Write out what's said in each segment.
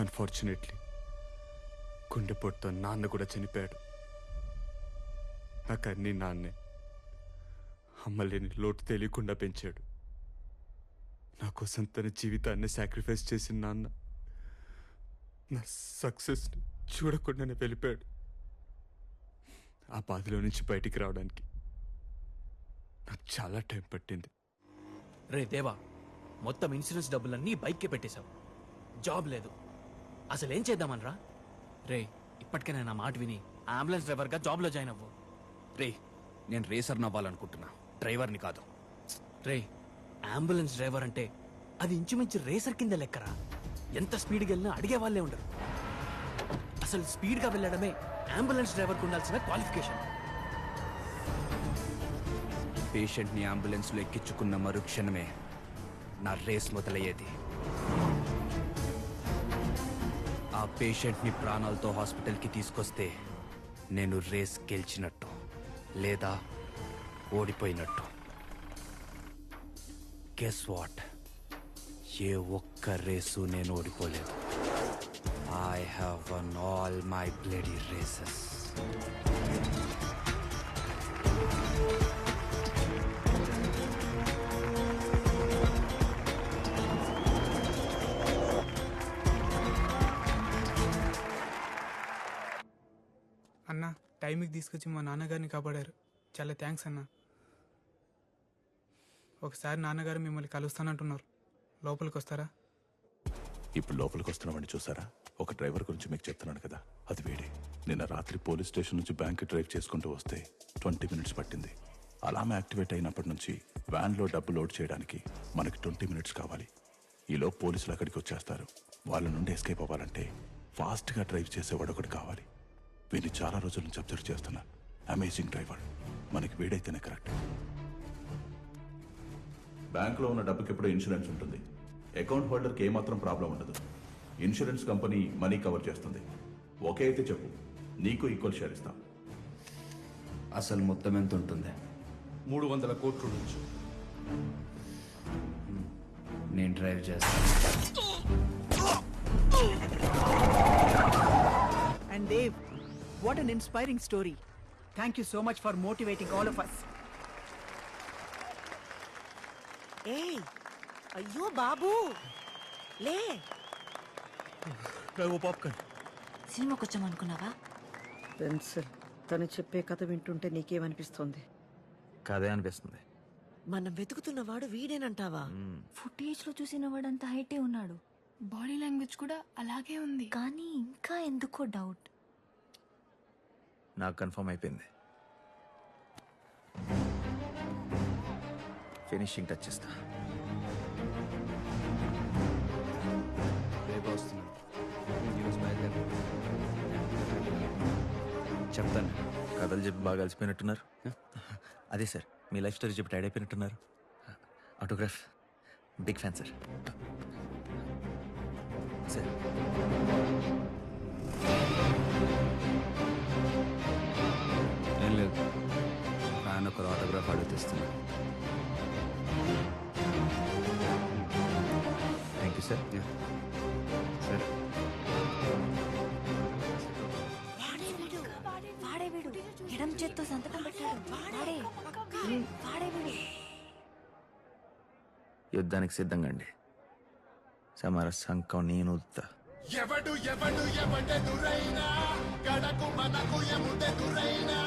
Unfortunately గుండెపోటుతో నాన్న కూడా చనిపోయాడు. నాకు నాన్నే. అమ్మ లేని లోటు తెలియకుండా పెంచాడు. నా కోసం తన జీవితాన్ని సాక్రిఫైస్ చేసిన నాన్న నా సక్సెస్ని చూడకుండానే వెళ్ళిపోయాడు. ఆ బాధలో నుంచి బయటికి రావడానికి నాకు చాలా టైం పట్టింది. రే దేవా మొత్తం ఇన్సూరెన్స్ డబ్బులన్నీ బైక్కి పెట్టేశావు. జాబ్ లేదు. అసలు ఏం చేద్దామనరా? రే ఇప్పటికైనా నా మాట విని అంబులెన్స్ డ్రైవర్గా జాబ్లో జాయిన్ అవ్వు. రే నేను రేసర్ అవ్వాలనుకుంటున్నా డ్రైవర్ని కాదు. రే అంబులెన్స్ డ్రైవర్ అంటే అది ఇంచుమించు రేసర్ కింద లెక్కరా? ఎంత స్పీడ్కి వెళ్ళినా అడిగే వాళ్ళే ఉండరు. అసలు స్పీడ్గా వెళ్ళడమే అంబులెన్స్ డ్రైవర్కి ఉండాల్సిన క్వాలిఫికేషన్. పేషెంట్ని అంబులెన్స్లో ఎక్కించుకున్న మరుక్షణమే నా రేస్ మొదలయ్యేది. పేషెంట్ని ప్రాణాలతో హాస్పిటల్కి తీసుకొస్తే నేను రేస్ గెలిచినట్టు లేదా ఓడిపోయినట్టు. గెస్ వాట్ ఏ ఒక్క రేసు నేను ఓడిపోలేదు. I have won all my bloody races టైంకి తీసుకొచ్చి మా నాన్నగారిని కాపాడారు. చాలా థ్యాంక్స్ అన్న. ఒకసారి నాన్నగారు మిమ్మల్ని కలుస్తానంటున్నారు. లోపలికి వస్తారా ఇప్పుడు లోపలికి వస్తున్నామని చూసారా? ఒక డ్రైవర్ గురించి మీకు చెప్తున్నాను కదా. అది వేడే. నిన్న రాత్రి పోలీస్ స్టేషన్ నుంచి బ్యాంక్ డ్రైవ్ చేసుకుంటూ వస్తే ట్వంటీ మినిట్స్ పట్టింది. అలామే యాక్టివేట్ అయినప్పటి నుంచి వ్యాన్లో డబ్బు లోడ్ చేయడానికి మనకి ట్వంటీ మినిట్స్ కావాలి. ఈలో పోలీసులు అక్కడికి వచ్చేస్తారు. వాళ్ళ నుండి ఎస్కేప్ అవ్వాలంటే ఫాస్ట్గా డ్రైవ్ చేసేవాడు ఒకటి కావాలి. వీడిని చాలా రోజుల నుంచి అబ్జర్వ్ చేస్తున్నా. అమేజింగ్ డ్రైవర్ మనకి వీడైతేనే కరెక్ట్ బ్యాంకులో ఉన్న డబ్బుకి ఎప్పుడూ ఇన్సూరెన్స్ ఉంటుంది. అకౌంట్ హోల్డర్కి ఏమాత్రం ప్రాబ్లం ఉండదు. ఇన్సూరెన్స్ కంపెనీ మనీ కవర్ చేస్తుంది. ఒకే అయితే చెప్పు. నీకు ఈక్వల్ షేర్ ఇస్తాం. అసలు మొత్తం ఎంత ఉంటుంది? మూడు వందల కోట్ల నుంచి నేను డ్రైవ్ చేస్తాను. And Dave, what an inspiring story. Thank you so much for motivating all of us. ఏయ్ అయ్యో బాబు. లే. సినిమాకి వచ్చామనుకున్నావా పెన్సిల్. తను చెప్పే కథ వింటుంటే నీకేమనిపిస్తోంది? కదే అనిపిస్తుంది. మనం వెతుకుతున్నవాడు వీడేనంటావా? ఫుటేజ్లో చూసిన వాడంత హైటే ఉన్నాడు. బాడీ లాంగ్వేజ్ కూడా అలాగే ఉంది. కానీ ఇంకా ఎందుకో డౌట్. నాకు కన్ఫర్మ్ అయిపోయింది. ఫినిషింగ్ టచ్ ఇస్తా రేపు వస్తున్నాను. ఈరోజు బయలుదేరు చెప్తాను. కథలు చెప్పి బాగా కలిసిపోయినట్టున్నారు అదే సార్ మీ లైఫ్ స్టోరీ చెప్పి టైడ్ అయిపోయినట్టున్నారు. Autograph. Big fan sir. Sir. ఒకరు ఆటోగ్రాఫ్ అడుగుతున్నా థ్యాంక్ యూ సార్ సరే వాడే వీడు ఎడం చేత్తో సంతకం పెట్టాడు. వాడే. ఉమ్, వాడే వీడు యుద్ధానికి సిద్ధంగా అండి సమర సంకం నేను ఉత్తా. ఎవడు ఎవడు ఎవడెదురైనా గడకు మనకు ఎముడెదురైనా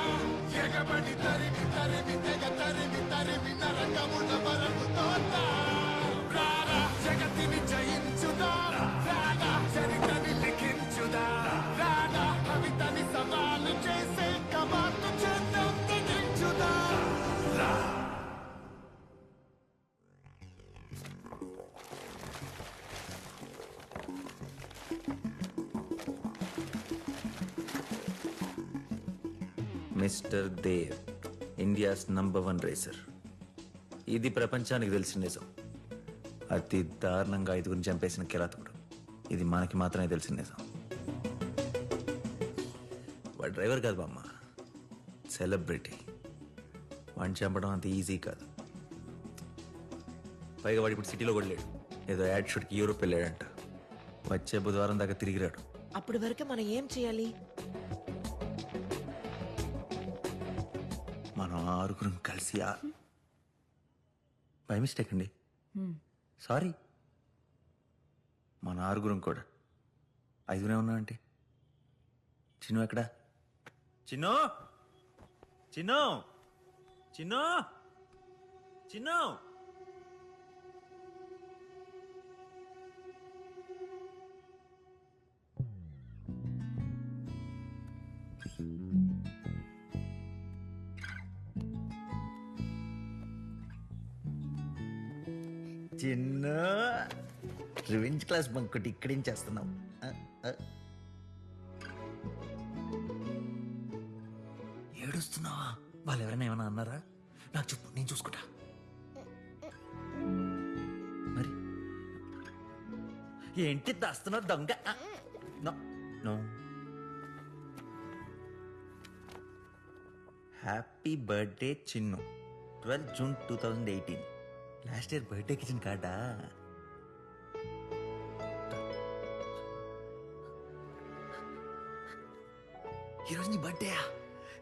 తెగబడి తరిమి తరిమి తెగ తరిమి తరిమి నరకముల వరకు Tota mister Dev India's number one racer ఇది ప్రపంచానికి తెలిసిన నిజం. అతి దారుణంగా ఐదుగురిని చంపేసిన కిరాతకుడు. ఇది మనకి మాత్రమే తెలిసిన నిజం. వాడు డ్రైవర్ కాదు బామ్మ. సెలబ్రిటీ. వాడిని చంపడం అంత ఈజీ కాదు. పైగా వాడు ఇప్పుడు సిటీలో కూడా లేడు. ఏదో యాడ్ షూట్కి యూరోప్ వెళ్ళాడంట. వచ్చే బుధవారం దాకా తిరిగిరాడు అప్పటి వరకు మనం ఏం చేయాలి? మనం ఆరుగురం కలిసి ఆ- బై మిస్టేక్ అండి. సారీ. మన ఆరుగురం కూడా. ఐదుగురే ఉన్నామంటే చిన్ను ఎక్కడా? చిన్ను! చిన్ను! చిన్ను! చిన్ను! చిన్న రివెంజ్ క్లాస్ బంకొట్టి ఇక్కడేం చేస్తున్నావు? ఏడుస్తున్నావా? వాళ్ళు ఎవరైనా ఏమైనా అన్నారా? నాకు చెప్పు నేను చూసుకుంటా. మరి? ఏంటి దాస్తున్నావు దొంగ? No no. Happy birthday Chinnu twelve June two thousand eighteen last year బర్త్డేకి ఇచ్చిన కార్డా ఈరోజు నీ బర్త్డే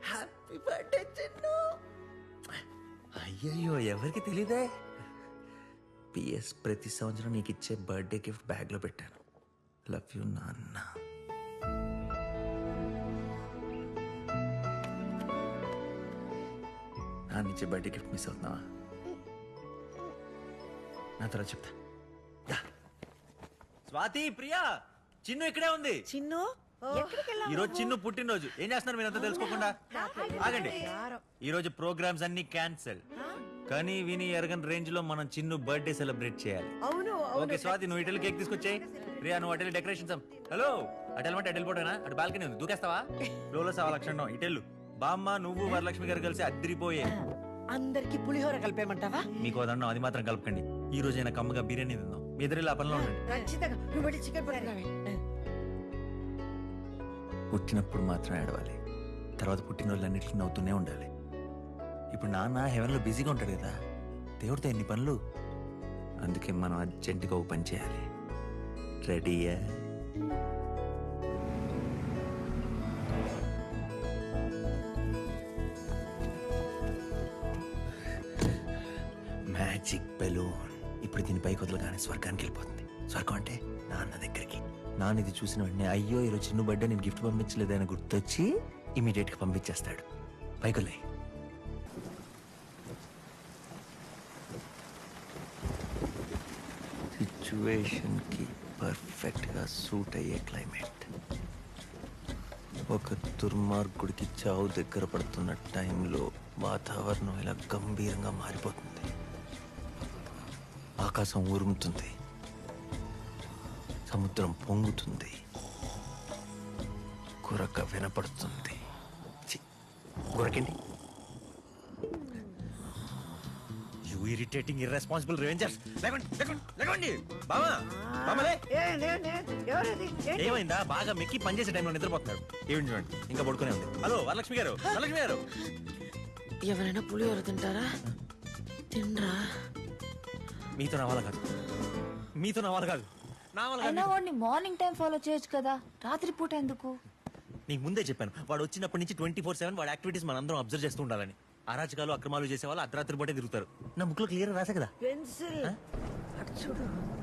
హ్యాపీ బర్త్డే చిన్ను. అయ్యయ్యో ఎవరికి తెలీదే? పిఎస్ ప్రతి సంవత్సరం నీకు ఇచ్చే బర్త్డే గిఫ్ట్ బ్యాగ్లో పెట్టాను. లవ్ యూ నాన్న. నాన్న ఇచ్చే బర్త్డే గిఫ్ట్ మిస్ అవుతున్నావా? నా తర్వాత చెప్తా. దా. స్వాతి ప్రియా చిన్ను ఇక్కడే ఉంది. చిన్ను? ఎక్కడికి వెళ్ళావు ఈ రోజు చిన్ను పుట్టినరోజు. ఏం చేస్తున్నారు మీరంతా తెలుసుకోకుండా? ఆగండి. ఈ రోజు ప్రోగ్రామ్స్ అన్ని క్యాన్సిల్. కానీ విని ఎరగని రేంజ్లో మనం చిన్ను బర్త్డే సెలబ్రేట్ చేయాలి. అవును ఓకే స్వాతి నువ్వు ఇటెల్ కేక్ తీసుకొచ్చాయి. ప్రియా నువ్వు అటెల్ డెకరేషన్స్ హలో అటెల్ అంటే అటెల్ పోటేనా? అటు బాల్కనీ ఉంది. దూకేస్తావా? ఫ్లోలో సవా లక్షణం ఇటెల్లు. బామ్మ నువ్వు వరలక్ష్మి గారు కలిసి అద్దరిపోయే. అందరికి పులిహోర కలిపేమంటావా మీకు అదన్నం అది మాత్రం కలపకండి. ఈ రోజు అయినా కమ్మగా బిర్యానీ తిందాం. మీ ఇద్దరు ఆ పనిలో ఉండండి ఖచ్చితంగా. నువ్వు వెళ్ళి చికెన్ పట్టుకురావే. పుట్టినప్పుడు మాత్రం ఏడవాలి. తర్వాత పుట్టిన వాళ్ళన్నిటికీ నవ్వుతూనే ఉండాలి. ఇప్పుడు నాన్న హెవెన్లో బిజీగా ఉంటాడు కదా. దేవుడితో ఎన్ని పనులు? అందుకే మనం అర్జెంటుగా ఒక పని చేయాలి. రెడీయా? బెలూన్ ఇప్పుడు దీని పైకి వదలగానే స్వర్గానికి వెళ్ళిపోతుంది. స్వర్గం అంటే నాన్న దగ్గరికి. నాన్న ఇది చూసిన వెంటనే అయ్యో ఈరోజు చిన్న బర్త్డే నేను గిఫ్ట్ పంపించలేదని గుర్తొచ్చి ఇమీడియట్గా పంపించేస్తాడు. పైకి వదిలేయ్. పర్ఫెక్ట్గా సూట్ అయ్యే క్లైమేట్ ఒక దుర్మార్గుడికి చావు దగ్గర పడుతున్న టైంలో వాతావరణం ఇలా గంభీరంగా మారిపోతుంది. ఆకాశం ఉరుముతుంది సముద్రం పొంగుతుంది గురక వినపడుతుంది గురకండి యు ఇరిటేటింగ్ ఇర్రెస్పాన్సిబుల్ రేంజర్స్ లేకండి లేకండి లేకండి బావా బామలే ఎవరది ఏమైందా బాగా మెక్కి పనిచేసే టైంలో నిద్రపోతున్నాడు ఏమిటి చూడండి ఇంకా పడుకునే ఉంది హలో వరలక్ష్మి గారు వరలక్ష్మి గారు ఎవరైనా పులిహోర తింటారా తినరా మీతో నా వాళ్ళ కాదు. మీతో నా వాళ్ళ కాదు. నా కాదు. వాడిని మార్నింగ్ టైం ఫాలో చేయొచ్చు కదా. రాత్రి పూట ఎందుకు? నీకు ముందే చెప్పాను. వాడు వచ్చినప్పటి నుంచి ట్వంటీ ఫోర్ సెవెన్ వాడి యాక్టివిటీస్ మనందరం అబ్జర్వ్ చేస్తూ ఉండాలని. అరాచకాలు అక్రమాలు చేసే వాళ్ళు అర్ధరాత్రి పూటే తిరుగుతారు. నా బుక్లో క్లియర్ రాసే కదా. పెన్సిల్. అటు చూడు.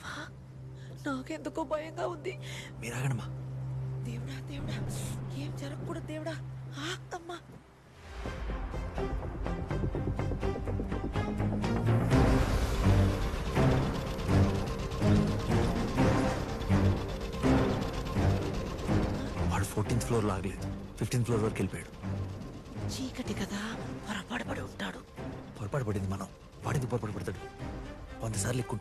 తెలిసిపోయిందంటావా నాకెందుకో భయంగా ఉంది. మీరు ఆగండమ్మా దేవుడా దేవుడా ఏం జరగకూడదు దేవుడా ఆక్కమ్మా వాడు ఫోర్టీన్త్ ఫ్లోర్లో ఆగలేదు. ఫిఫ్టీన్త్ ఫ్లోర్ వరకు వెళ్ళిపోయాడు. చీకటి కదా పొరపాటు పడి ఉంటాడు. పొరపాటు పడింది మనం. వాడెందుకు పొరపాటు పడతాడు? వంద సార్లు ఎక్కువ